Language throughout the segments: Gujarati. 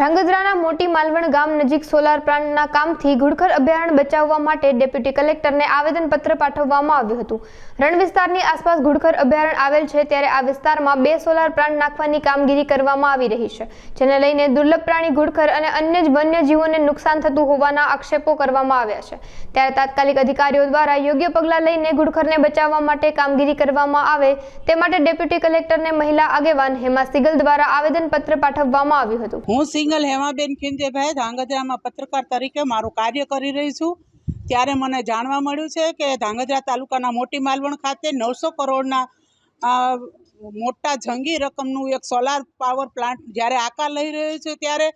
ધ્રાંગધ્રાના મોટી માલવણ ગામ નજીક સોલાર પ્લાન્ટના કામથી ઘુડખર અભયારણ્ય બચાવવા માટે ડેપ્યુટી કલેક્ટરને આવેદનપત્ર પાઠવવામાં આવ્યું હતું. રણ વિસ્તારની આસપાસ ઘુડખર અભયારણ્ય આવેલ છે ત્યારે આ વિસ્તારમાં બે સોલાર પ્લાન્ટ નાખવાની કામગીરી કરવામાં આવી રહી છે, જેને લઈને દુર્લભ પ્રાણી ઘુડખર અને અન્ય વન્ય જીવોને નુકસાન થતું હોવાના આક્ષેપો કરવામાં આવ્યા છે. ત્યારે તાત્કાલિક અધિકારીઓ દ્વારા યોગ્ય પગલાં લઈને ઘુડખરને બચાવવા માટે કામગીરી કરવામાં આવે તે માટે ડેપ્યુટી કલેક્ટરને મહિલા આગેવાન હેમા સિગલ દ્વારા આવેદનપત્ર પાઠવવામાં આવ્યું હતું. હું સિંગલ હેમાબેન ખિંજેભાઈ ધાંગધ્રામાં પત્રકાર તરીકે મારું કાર્ય કરી રહી છું. ત્યારે મને જાણવા મળ્યું છે કે ધાંગધ્રા તાલુકાના મોટી માલવણ ખાતે નવસો કરોડના મોટા જંગી રકમનું એક સોલાર પાવર પ્લાન્ટ જ્યારે આકાર લઈ રહ્યું છે ત્યારે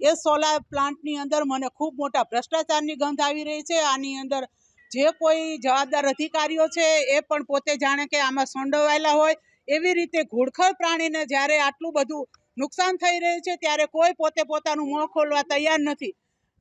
એ સોલાર પ્લાન્ટની અંદર મને ખૂબ મોટા ભ્રષ્ટાચારની ગંધ આવી રહી છે. આની અંદર જે કોઈ જવાબદાર અધિકારીઓ છે એ પણ પોતે જાણે કે આમાં સંડોવાયેલા હોય. એવી રીતે ઘૂડખર પ્રાણીને જ્યારે આટલું બધું નુકસાન થઈ રહ્યું છે ત્યારે કોઈ પોતે પોતાનું મોં ખોલવા તૈયાર નથી.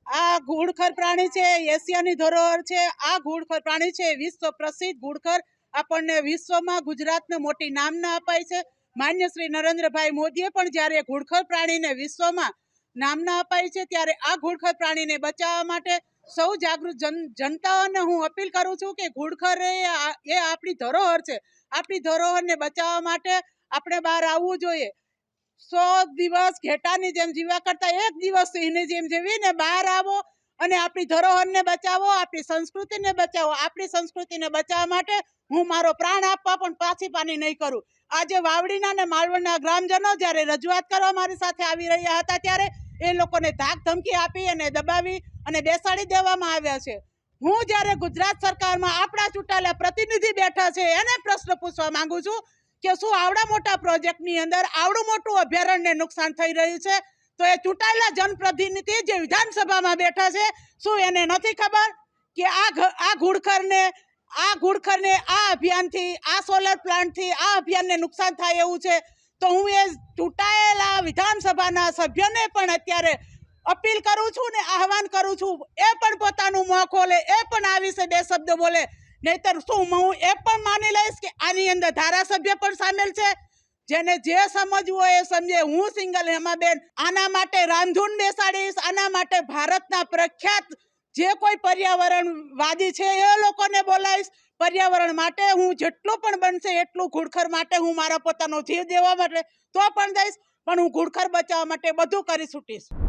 આ ઘુડખર પ્રાણી છે, એશિયાની ધરોહર છે. આ ઘુડખર પ્રાણી છે, વિશ્વ પ્રસિદ્ધ ઘુડખર આપણને વિશ્વમાં ગુજરાતને મોટી નામના અપાય છે. માન્ય શ્રી નરેન્દ્રભાઈ મોદીએ પણ જ્યારે ઘુડખર પ્રાણીને વિશ્વમાં નામના અપાય છે, ત્યારે આ ઘુડખર પ્રાણીને બચાવવા માટે સૌ જાગૃત જન, જનતાઓને હું અપીલ કરું છું કે ઘુડખર એ આપણી ધરોહર છે. આપણી ધરોહરને બચાવવા માટે આપણે બહાર આવવું જોઈએ. સો દિવસ ઘેટાની જેમ જીવા કરતા એક દિવસ સિંહની જેમ જીવીને બહાર આવો અને આપણી ધરોહરને બચાવો, આપણી સંસ્કૃતિને બચાવો. આપણી સંસ્કૃતિને બચાવવા માટે હું મારો પ્રાણ આપવા પણ પાછી પાની નહીં કરું. આજે વાવડીના અને માલવણના ગ્રામજનો જ્યારે રજૂઆત કરવા મારી સાથે આવી રહ્યા હતા ત્યારે એ લોકોને ધાક ધમકી આપી અને દબાવી અને બેસાડી દેવામાં આવ્યા છે. હું જ્યારે ગુજરાત સરકારમાં આપણા ચૂંટાયેલા પ્રતિનિધિ બેઠા છે, એને પ્રશ્ન પૂછવા માંગુ છું કે શું આવડા મોટા પ્રોજેક્ટની અંદર આવડું મોટું અભયારણ્યને નુકસાન થઈ રહ્યું છે? તો એ ચૂંટાયેલા જનપ્રતિનિધિ જે વિધાનસભામાં બેઠા છે, શું એને નથી ખબર કે આ આ ઘુડખરને આ ઘુડખરને આ અભિયાનથી, આ સોલર પ્લાન્ટથી આ અભિયાનને નુકસાન થાય એવું છે? તો હું એ ચૂંટાયેલા વિધાનસભાના સભ્યોને પણ અત્યારે અપીલ કરું છું ને આહવાન કરું છું, એ પણ પોતાનું મોં ખોલે, એ પણ આ વિશે બે શબ્દ બોલે. નહીતર શું, હું એ પણ માની લઈશ કે આની અંદર ધારાસભ્ય પણ સામેલ છે. જેને જે સમજવું હોય એ સમજે. હું સિંગલ હેમાબેન. આના માટે રાંધૂન બેસાડીશ. આના માટે ભારતના પ્રખ્યાત જે કોઈ પર્યાવરણવાદી છે એ લોકોને બોલાવીશ. પર્યાવરણ માટે હું જેટલું પણ બનશે એટલું ઘુડખર માટે હું મારા પોતાનો જીવ દેવા માટે તો પણ જઈશ પણ હું ઘુડખર બચાવવા માટે બધું કરી છૂટીશ.